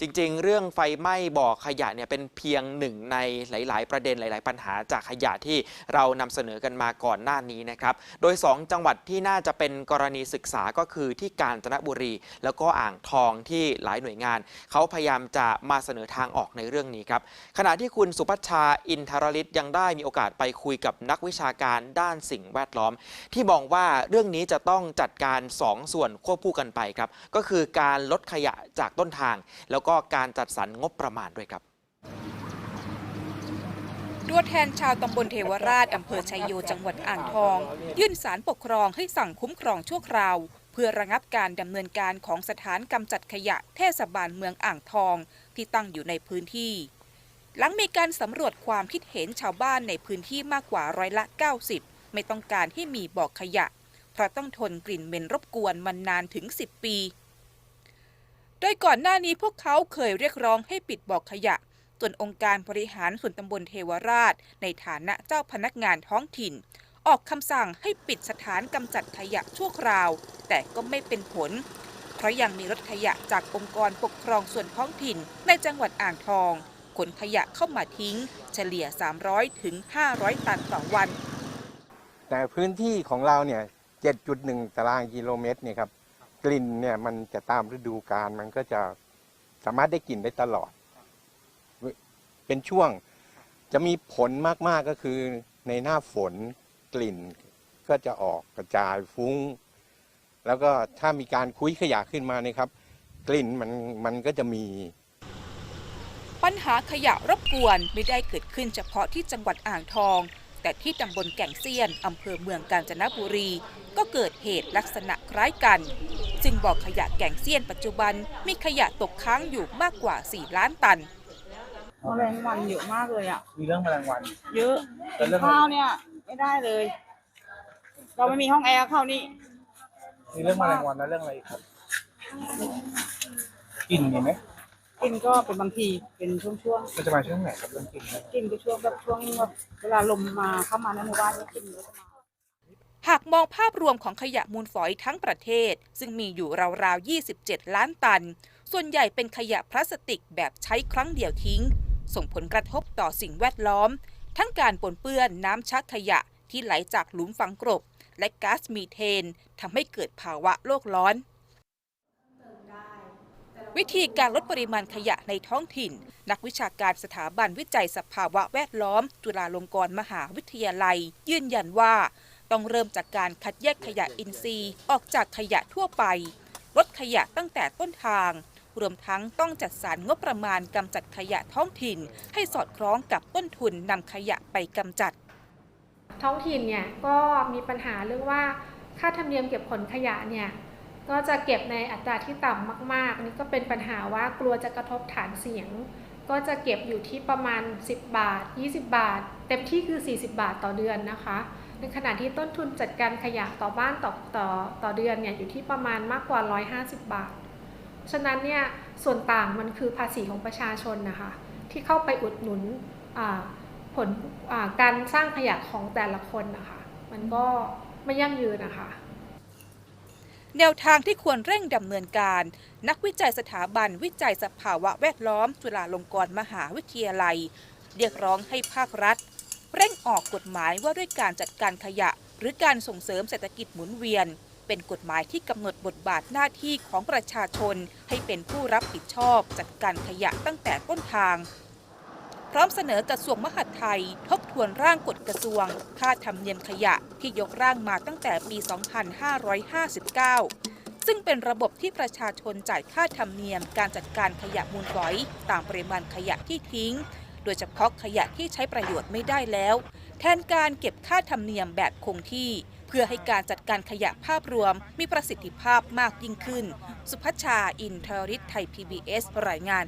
จริง ๆ เรื่องไฟไหม้บ่อขยะเนี่ยเป็นเพียงหนึ่งในหลาย ๆ ประเด็นหลาย ๆ ปัญหาจากขยะที่เรานำเสนอกันมาก่อนหน้านี้นะครับ โดย 2 จังหวัดที่น่าจะเป็นกรณีศึกษาก็คือที่กาญจนบุรี แล้วก็อ่างทองที่หลายหน่วยงาน เขาพยายามจะมาเสนอทางออกในเรื่องนี้ครับ ขณะที่คุณสุพัชชาอินทรลิตยังได้มีโอกาสไปคุยกับนักวิชาการด้านสิ่งแวดล้อม ที่มองว่าเรื่องนี้จะต้องจัดการ 2 ส่วนควบคู่กันไปครับก็คือการลดขยะจากต้นทางแล้วก็การจัดสรรงบประมาณด้วยครับตัวแทนชาวตำบลเทวราชอำเภอชัยโยจังหวัดอ่างทอง ยื่นสารปกครองให้สั่งคุ้มครองชั่วคราว เพื่อระงับการดำเนินการของสถานกำจัดขยะเทศบาลเมืองอ่างทองที่ตั้งอยู่ในพื้นที่ หลังมีการสำรวจความคิดเห็นชาวบ้านในพื้นที่มากกว่าร้อยละ 90 ไม่ต้องการให้มีบ่อขยะ เพราะต้องทนกลิ่นเหม็นรบกวนมานานถึง 10 ปี ดยก่อนหน้านี้พวกเขาเคยเรียกร้องให้ปิดบ่อขยะจนองค์การบริหารส่วนตำบลเทวราช ในฐานะเจ้าพนักงานท้องถิ่น ออกคำสั่งให้ปิดสถานกำจัดขยะชั่วคราว แต่ก็ไม่เป็นผล เพราะยังมีรถขยะจากองค์กรปกครองส่วนท้องถิ่น ในจังหวัดอ่างทองขนขยะเข้ามาทิ้ง เฉลี่ย 300 ถึง 500 ตันต่อวัน แต่พื้นที่ของเราเนี่ย 7.1 ตารางกิโลเมตรเนี่ยครับ กลิ่นเนี่ยมันจะตามฤดูกาลมันก็จะสามารถได้กลิ่นได้ตลอด เป็นช่วงจะมีผลมากๆก็คือในหน้าฝนกลิ่นก็จะออกกระจายฟุ้ง แล้วก็ถ้ามีการคุยขยะขึ้นมาเนี่ยครับ กลิ่นมันมันก็จะมี ปัญหาขยะรบกวนไม่ได้เกิดขึ้นเฉพาะที่จังหวัดอ่างทอง แต่ที่ตำบลแก่งเซียนอำเภอเมืองกาญจนบุรี ก็เกิดเหตุลักษณะคล้ายกัน จึงบอกขยะแก่งเซียนปัจจุบันมีขยะตกค้างอยู่มากกว่า 4 ล้านตันแมลงวันเยอะมากเลยอะ มีเรื่องแมลงวัน เยอะแล้วเรื่องข้าวเนี่ยไม่ได้เลย เราไม่มีห้องแอร์เข้านี่ มีเรื่องแมลงวันแล้วเรื่องอะไรอีกครับกลิ่นมีไหมกินก็เป็นบางทีเป็นช่วงมันจะมาช่วงไหนครับเรื่องกลิ่นเนี่ยๆกินก็ช่วงแบบช่วงแบบเวลาลมมาเข้ามาในหมู่บ้านก็กินเยอะมาก หากมองภาพรวมของขยะมูลฝอยทั้งประเทศ ซึ่งมีอยู่ราวๆ 27 ล้านตัน ส่วนใหญ่เป็นขยะพลาสติกแบบใช้ครั้งเดียวทิ้ง ส่งผลกระทบต่อสิ่งแวดล้อม ทั้งการปนเปื้อนน้ำชักขยะที่ไหลจากหลุมฝังกลบ และก๊าซมีเทนทำให้เกิดภาวะโลกร้อน วิธีการลดปริมาณขยะในท้องถิ่น นักวิชาการสถาบันวิจัยสภาวะแวดล้อม จุฬาลงกรณ์มหาวิทยาลัย ยืนยันว่า ต้องเริ่มจากการคัดแยกขยะอินทรีย์ออกจากขยะทั่วไป ลดขยะตั้งแต่ต้นทาง รวมทั้งต้องจัดสรรงบประมาณกำจัดขยะท้องถิ่น ให้สอดคล้องกับต้นทุนนำขยะไปกำจัด ท้องถิ่นเนี่ยก็มีปัญหาเรื่องว่าค่าธรรมเนียมเก็บขนขยะเนี่ยก็จะเก็บในอัตราที่ต่ำมากๆอันนี้ก็เป็นปัญหาว่ากลัวจะกระทบฐานเสียง ก็จะเก็บอยู่ที่ประมาณ 10 บาท 20 บาท เต็มที่คือ 40 บาทต่อเดือนนะคะ ในขณะที่ต้นทุนจัดการขยะต่อบ้านต่อต่อต่อเดือนเนี่ยอยู่ที่ประมาณมากกว่า 150 บาท ฉะนั้นเนี่ยส่วนต่างมันคือภาษีของประชาชนนะคะที่เข้าไปอุดหนุนผลการสร้างขยะของแต่ละคนนะคะมันก็ไม่ยั่งยืนนะคะแนวทางที่ควรเร่งดำเนินการ นักวิจัยสถาบันวิจัยสภาวะแวดล้อม จุฬาลงกรณ์มหาวิทยาลัย เรียกร้องให้ภาครัฐ เร่งออกกฎหมายว่าด้วยการจัดการขยะ หรือการส่งเสริมเศรษฐกิจหมุนเวียน เป็นกฎหมายที่กำหนดบทบาทหน้าที่ของประชาชน ให้เป็นผู้รับผิดชอบ จัดการขยะตั้งแต่ต้นทาง พร้อมเสนอกระทรวงมหาดไทย ทบทวนร่างกฎกระทรวง ค่าธรรมเนียมขยะที่ยกร่างมาตั้งแต่ปี 2559ซึ่งเป็นระบบที่ประชาชนจ่ายค่าธรรมเนียมการจัดการขยะมูลฝอยตามปริมาณขยะที่ทิ้ง โดยเฉพาะขยะที่ใช้ประโยชน์ไม่ได้แล้ว แทนการเก็บค่าธรรมเนียมแบบคงที่ เพื่อให้การจัดการขยะภาพรวมมีประสิทธิภาพมากยิ่งขึ้น สุพัชชาอินทริศไทย PBS รายงาน